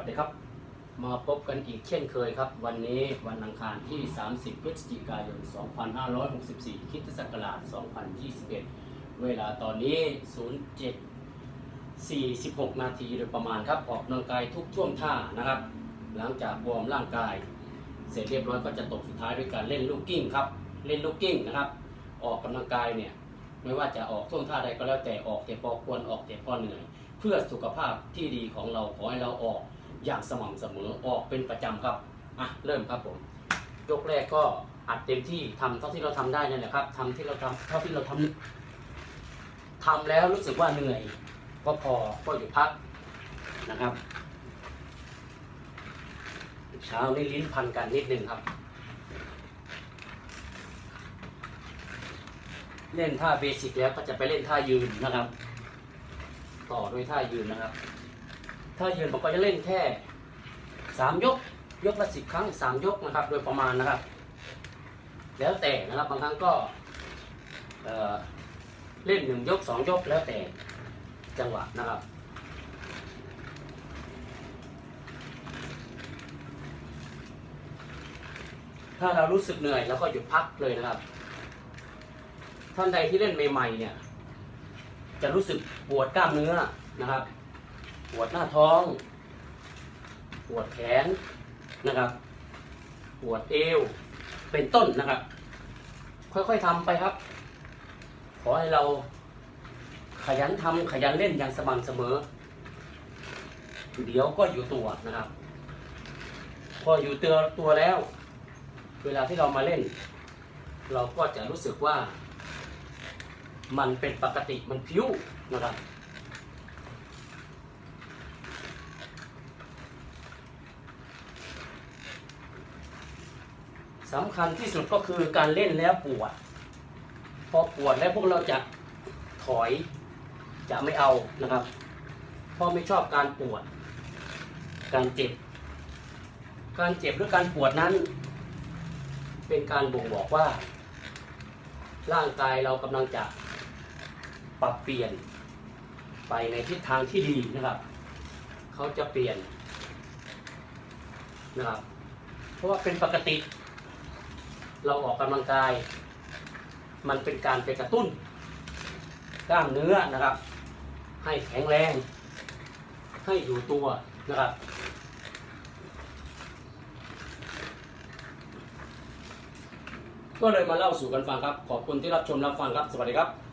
วัสดีครับ มาพบกันอีกเช่นเคยครับ วันนี้วันอังคารที่ 30 พฤศจิกายน 2564คริสตศักราช2021 เวลาตอนนี้ 07 46 นาทีโดยประมาณครับ ออกกำลังกายทุกช่วงท่านะครับ หลังจากวอร์มร่างกาย เสร็จเรียบร้อยก็จะตกสุดท้ายด้วยการเล่นลูกกิ้งครับ เล่นลูกกิ้งนะครับ ออกกำลังกายเนี่ยไม่ว่าจะออกท่วงท่าใดก็แล้วแต่ออกแต่พอควรออกแต่พอเหนื่อย เพื่อสุขภาพที่ดีของเราขอให้เราออก อย่างสม่ำเสมอออกเป็นประจำครับอะเริ่มครับผมยกแรกก็อัดเต็มที่ทำเท่าที่เราทำได้นั่นแหละครับทำที่เราทำเท่าที่เราทำทำแล้วรู้สึกว่าเหนื่อย ก็พอก็หยุดพักนะครับ เช้านี้ลิ้นพันกันนิดนึงครับ เล่นท่าเบสิกแล้วก็จะไปเล่นท่ายืนนะครับ ต่อด้วยท่ายืนนะครับ ท่ายืนผมก็จะเล่นแค่สามยก ยกละสิบครั้งสามยกนะครับ โดยประมาณนะครับ แล้วแต่นะครับบางครั้งก็เเล่นหนึ่งยกสองยกแล้วแต่จังหวะนะครับถ้าเรารู้สึกเหนื่อยเราก็หยุดพักเลยนะครับ ท่านใดที่เล่นใหม่ๆเนี่ย จะรู้สึกปวดกล้ามเนื้อนะครับ ปวดหน้าท้อง ปวดแขนนะครับ ปวดเอว เป็นต้นนะครับ ค่อยๆทำไปครับ ขอให้เราขยันทำขยันเล่นอย่างสม่ำเสมอ เดี๋ยวก็อยู่ตัวนะครับ พออยู่ตัวตัวแล้ว เวลาที่เรามาเล่น เราก็จะรู้สึกว่า มันเป็นปกติมันพิ้วนะครับ สำคัญที่สุดก็คือการเล่นแล้วปวด พอปวดแล้วพวกเราจะถอยจะไม่เอานะครับ เพราะไม่ชอบการปวด การเจ็บ การเจ็บหรือการปวดนั้น เป็นการบ่งบอกว่า ร่างกายเรากำลังจะปรับเปลี่ยน ไปในทิศทางที่ดีนะครับ เขาจะเปลี่ยนนะครับ เพราะว่าเป็นปกติ เราออกกำลังกาย มันเป็นการไปกระตุ้น กล้ามเนื้อนะครับ ให้แข็งแรง ให้อยู่ตัวนะครับก็เลยมาเล่าสู่กันฟังครับ ขอบคุณที่รับชมรับฟังครับ สวัสดีครับ